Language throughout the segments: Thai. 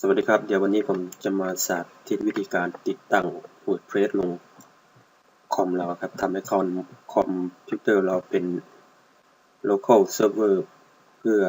สวัสดีครับ เดี๋ยววันนี้ผมจะมาสาธิตวิธีการติดตั้ง WordPress ลงคอมเราครับทำให้คอมคอมพิวเตอร์เราเป็น local server เพื่อ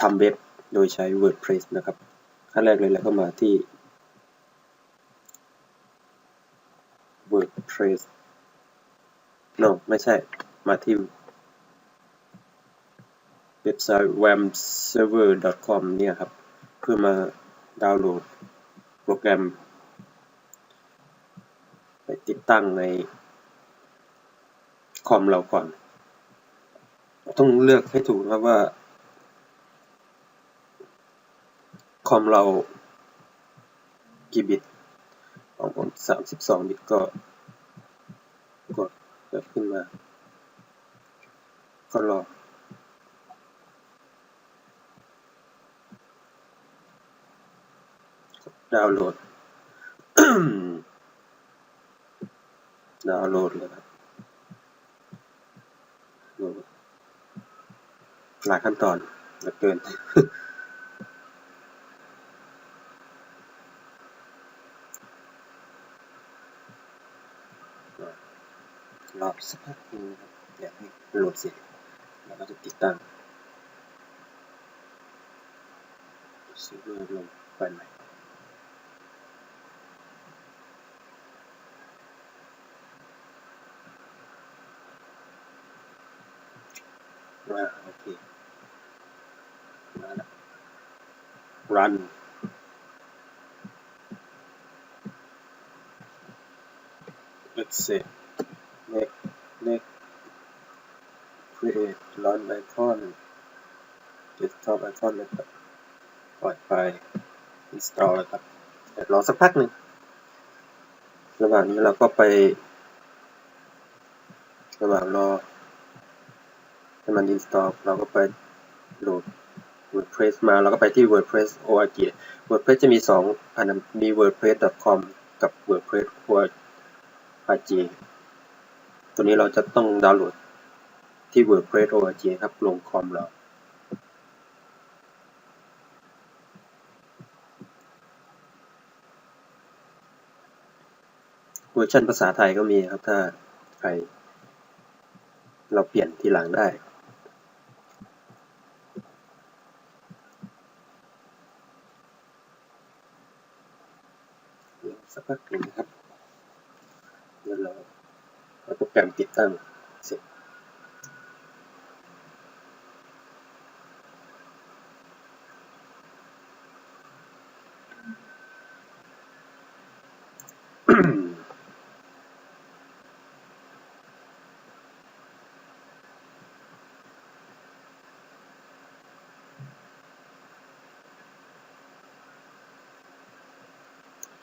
ทำเว็บโดยใช้ WordPress นะครับ ขั้นแรกเลยแล้วก็มาที่ WordPress no ไม่ใช่ มาที่เว็บไซต์ wamserver.com เนี่ยครับ เพื่อมาดาวน์โหลดโปรแกรม ไปติดตั้งในคอมเราก่อน ต้องเลือกให้ถูกนะครับว่า คอมเรากี่บิตของผม32บิตก็กดเปิดขึ้นมา ก็รอ ดาวน์โหลด ดาวน์โหลดเลยครับโหลดหลายขั้นตอนเหลือเกินรอบสักพักนึงนะครับอยากให้โหลดเสร็จแล้วก็จะติดตั้งซีเวอร์ลงไปใหม่ ว่าโอเคมาแล้ว run exit next next create run icon desktop icon นะครับปล่อยไป install เลยครับรอสักพักหนึ่งระหว่างนี้เราก็ไประหว่างรอให้มัน install เราก็ไปโหลด WordPress มาเราก็ไปที่ WordPress org WordPress จะมีสองอันมี wordpress.com กับ WordPress org ตัวนี้เราจะต้องดาวน์โหลดที่ WordPress org ครับลงคอมเราเวอร์ชันภาษาไทยก็มีครับถ้าใครเราเปลี่ยนทีหลังได้ เดี๋ยวสักพักหนึ่งนะครับเดี๋ยวเราเอาโปรแกรมติดตั้งเสร็จ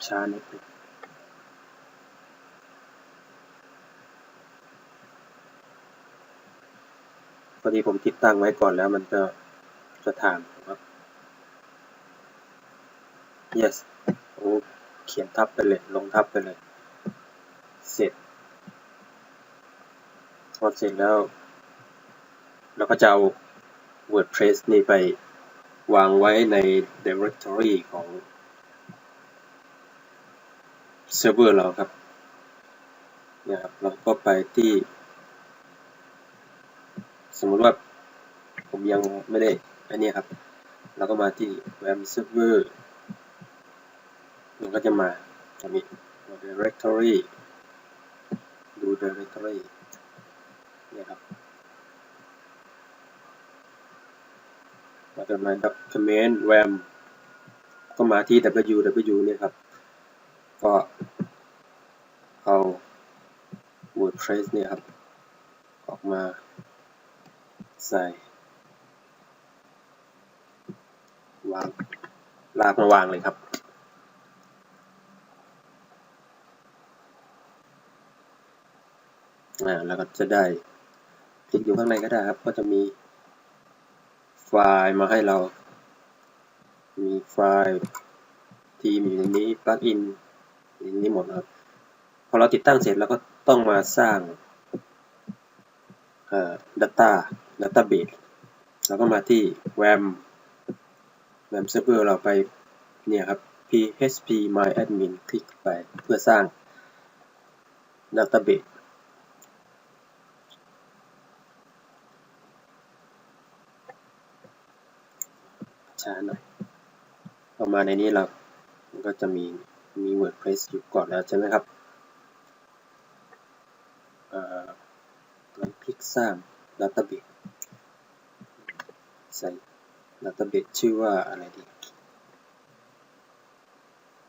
ช้านิดนึงพอดีผมติดตั้งไว้ก่อนแล้วมันจะจะถามครับ yes โอ้เขียนทับไปเลย ลงทับไปเลย เสร็จ พอเสร็จแล้ว เราก็จะเอา WordPress นี่ไปวางไว้ใน directory ของ เซิร์ฟเวอร์เราครับเนี่ยครับเราก็ไปที่ สมมุติว่าผมยังไม่ได้อันนี้ครับ เราก็มาที่ web server มันก็จะมาจะมี directory ดู directory เนี่ยครับเราจะมา document wam ก็มาที่ www เนี่ยครับ ก็ เอา WordPress เนี่ยครับ ออกมาใส่ วาง ลากมาวางเลยครับ อ่า แล้วก็จะได้คลิกอยู่ข้างในก็ได้ครับ ก็จะมีไฟล์มาให้เรา มีไฟล์ทีมอยู่ในนี้ ปลั๊กอินอยู่ในนี้หมดครับ พอเราติดตั้งเสร็จเราก็ต้องมาสร้างเอ่อ data database แล้วก็มาที่ wam แ a m server เราไปเนี่ยครับ php my admin คลิกไปเพื่อสร้าง database ช้าหน่อยพอมาในนี้เราก็จะมีมี WordPress อยู่ก่อนแล้วใช่ไหมครับเราคลิก สร้าง database ใส่ database ชื่อว่าอะไรดี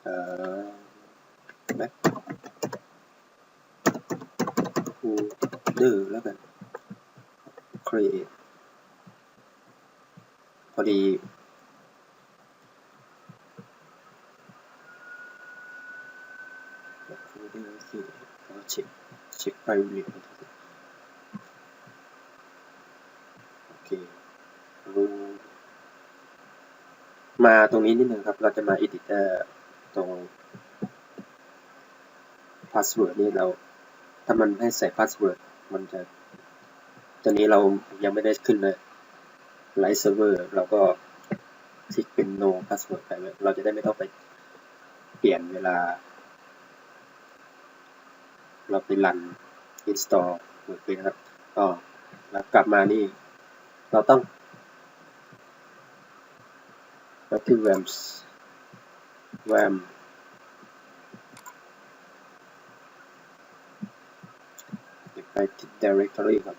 เอ่อ back folder แล้วกัน create พอดี back folder คือเราเช็คเช็คไฟล์เรียนโอเครู มาตรงนี้นิดนึงครับ เราจะมา edit ตรง password นี่เรา ถ้ามันให้ใส่ password มันจะ ตอนนี้เรายังไม่ได้ขึ้นเลย Live Server เราก็คลิกเป็น no password ไปเราจะได้ไม่ต้องไปเปลี่ยนเวลา เราไปรัน install เปิดไปนะครับก็แล้วกลับมานี่ เราต้อง ไปที่ WAMS WAM ไปที่ directory ครับ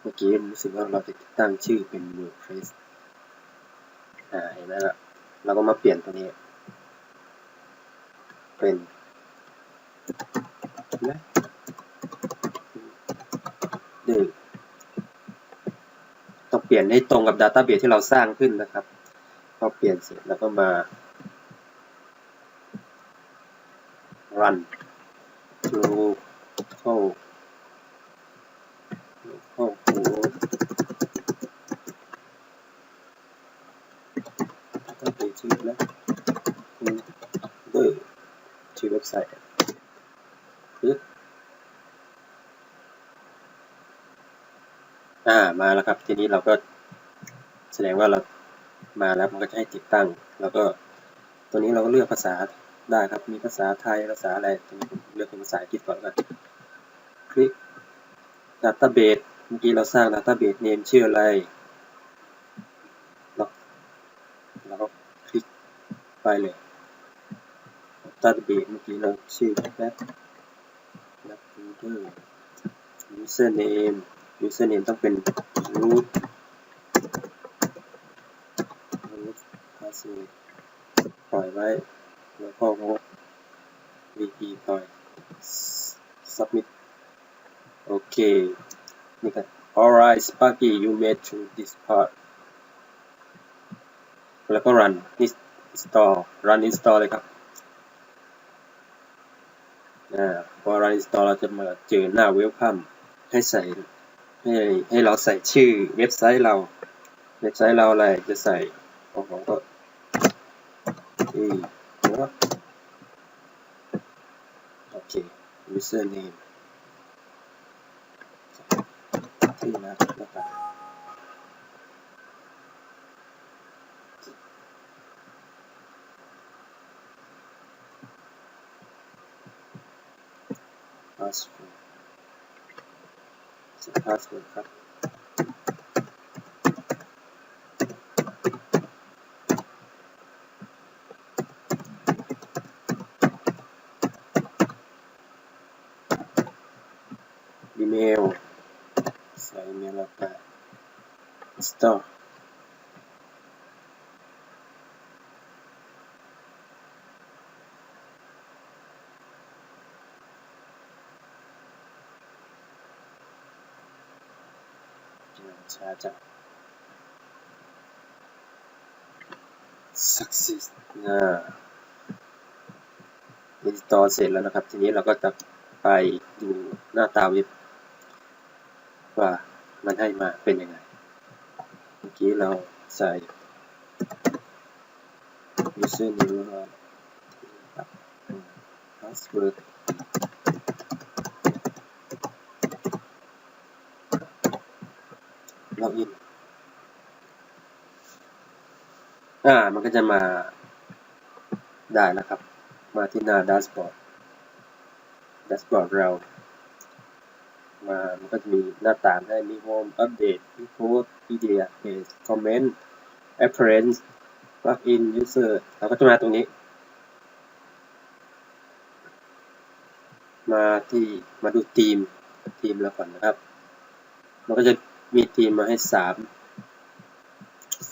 เมื่อกี้รู้สึกว่าเราจะติดตั้งชื่อเป็น WordPress อ่าเห็นไหมล่ะเราก็มาเปลี่ยนตัวนี้ เป็นนะหนึ่งต้องเปลี่ยนให้ตรงกับ Database ที่เราสร้างขึ้นนะครับ พอเปลี่ยนเสร็จแล้วก็มา run local local host database ชื่อแล้วเบอร์ชื่อเว็บไซต์ปึ๊บอ่ามาแล้วครับ ทีนี้เราก็แสดงว่าเรา มาแล้วมันก็จะให้ติดตั้ง แล้วก็ตัวนี้เราก็เลือกภาษาได้ครับ มีภาษาไทย ภาษาอะไรตรงนี้ผมเลือกเป็นภาษาอังกฤษก่อนกัน คลิก database เมื่อกี้เราสร้าง database name ชื่ออะไรเราก็คลิกไปเลย database เมื่อกี้เราชื่อ back user username username ต้องเป็น root root password ปล่อยไว้ แล้วก็ vp ปล่อย submit โอเคนี่ครับ alright Sparky you made to this part แล้วก็ run install run install เลยครับอ่าพอ run install เราจะมาเจอหน้า welcome ให้ใส่ให้ให้เราใส่ชื่อเว็บไซต์เรา เว็บไซต์เราอะไรจะใส่ของผมก็ ที่โอเค username ที่นะแล้วกัน password ใส่ password อีเมล ใส่อีเมลแล้วก็ install ช้าจัง success อ่า install เสร็จแล้วนะครับ ทีนี้เราก็จะไปดูหน้าตาเว็บ ว่ามันให้มาเป็นยังไง เมื่อกี้เราใส่ username แล้วก็ password ล็อกอินอ่า มันก็จะมาได้แล้วครับ มาที่หน้าด a ชบอร์ดด a ชบอร์ดเรา มา มันก็จะมีหน้าต่างให้มี Home Update มี Post Media Page Comment Appearance Plugin User เราก็จะมาตรงนี้ มาที่มาดูทีมทีมเราก่อนนะครับ มันก็จะมีทีมมาให้สาม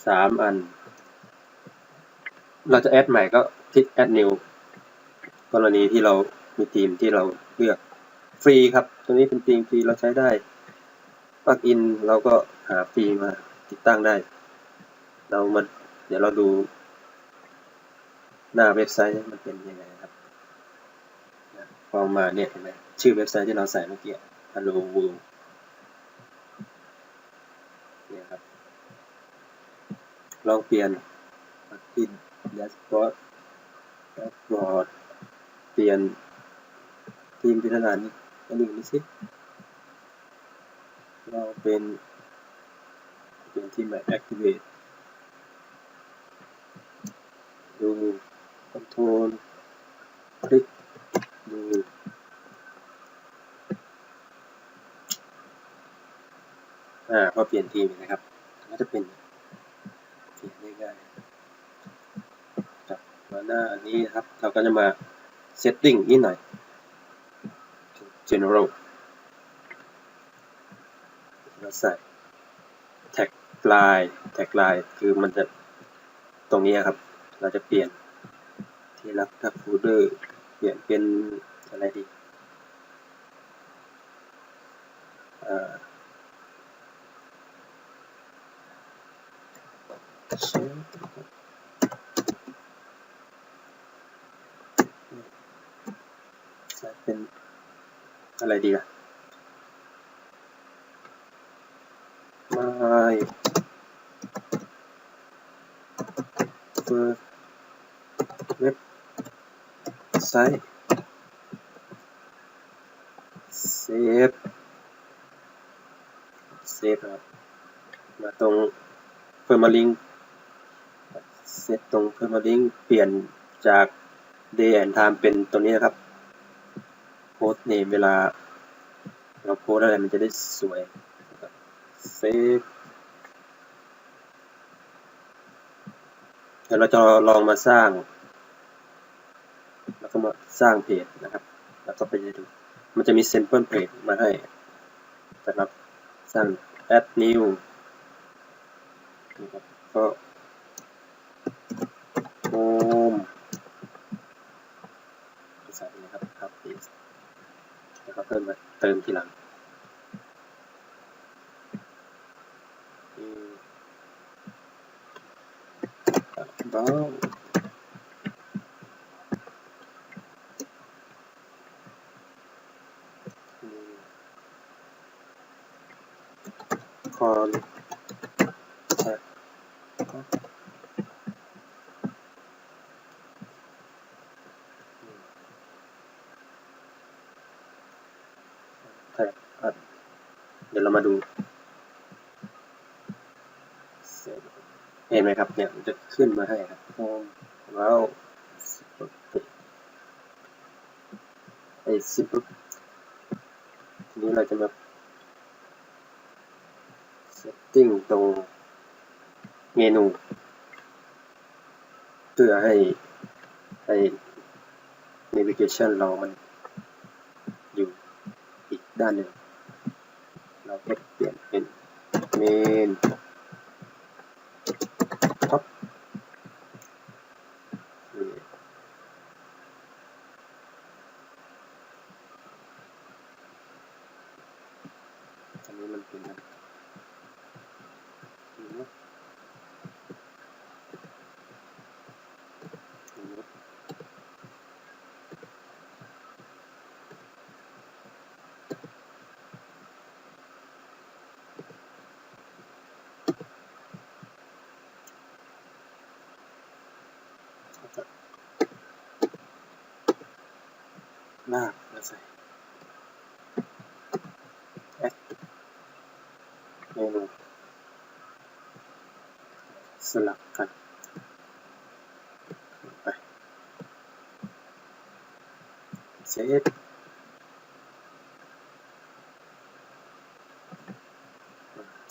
สามอัน เราจะแอดใหม่ก็คลิก add new กรณีที่เรามีทีมที่เราเลือก ฟรีครับ ตัวนี้เป็นทีมฟรีเราใช้ได้ปลั๊กอินเราก็หาฟรีมาติดตั้งได้ เรามาเดี๋ยวเราดู หน้าเว็บไซต์มันเป็นยังไงครับพอมาเนี่ยเห็นไหมชื่อเว็บไซต์ที่เราใส่เมื่อกี้ Hello World เนี่ยครับ ลองเปลี่ยนมาที่แดชบอร์ดแดชบอร์ดเปลี่ยนทีมพิจารณานี้ อันหนึ่งนี้สิเราเป็น เปลี่ยนทีมแบบ activate ดูคอนโทรลคลิก ดูอ่าพอเปลี่ยนทีมนะครับ ก็จะเป็นเปลี่ยนได้ง่ายจับมาหน้าอันนี้นะครับ เราก็จะมา setting นิดหน่อย general เราใส่ tag line tag line คือมันจะตรงนี้ครับ เราจะเปลี่ยนที่รักทัก folder เปลี่ยนเป็นอะไรดีอ่าใช้ใช้เป็น อะไรดีอะไม่เว็บไซต์เซฟเซฟครับมาตรงเพิ่มมาลิงเซฟตรงเพิ่มมาลิงเปลี่ยนจาก day and time เป็นตัวนี้นะครับ post name เวลา เราโพสอะไรมันจะได้สวยเซฟเดี๋ยวเราจะลองมาสร้าง แล้วก็มาสร้างเพจนะครับ แล้วก็ไปดู มันจะมี sample page มาให้สำหรับสร้าง add new นะครับก็ home ส่นะครับครับ paste แล้วก็เพิ่มมาเติมทีหลัง about contact contact us เดี๋ยวเรามาดู เห็นไหมครับ เนี่ยมันจะขึ้นมาให้ครับแล้วไอ้ simple ทีนี้เราจะมา setting ตรงเมนูเพื่อให้ให้ navigation เรามัน ด้านหนึ่งเราก็เปลี่ยนเป็น main na let's say เมนูสลับกันไปเซฟ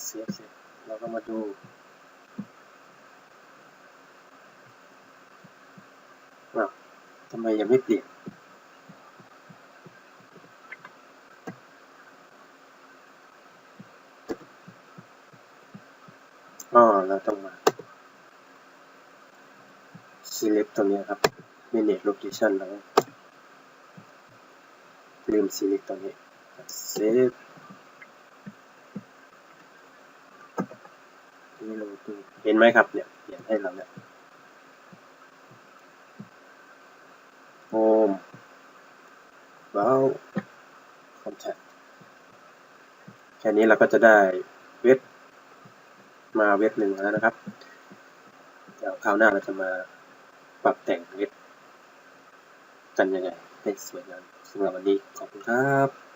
เซฟเสร็จเราก็มาดูว่าทำไมยังไม่เปลี่ยน ตรงนี้ครับ manage location แล้วลืม select ตรงนี้ save นี่เราเห็นไหมครับเนี่ยเปลี่ยนให้เราเนี่ย home wow contact แค่นี้เราก็จะได้เว็บมาเว็บหนึ่งแล้วนะครับ เดี๋ยวคราวหน้าเราจะมา ปรับแต่งเว็บกันยังไงให้สวยงามสำหรับวันนี้ขอบคุณครับ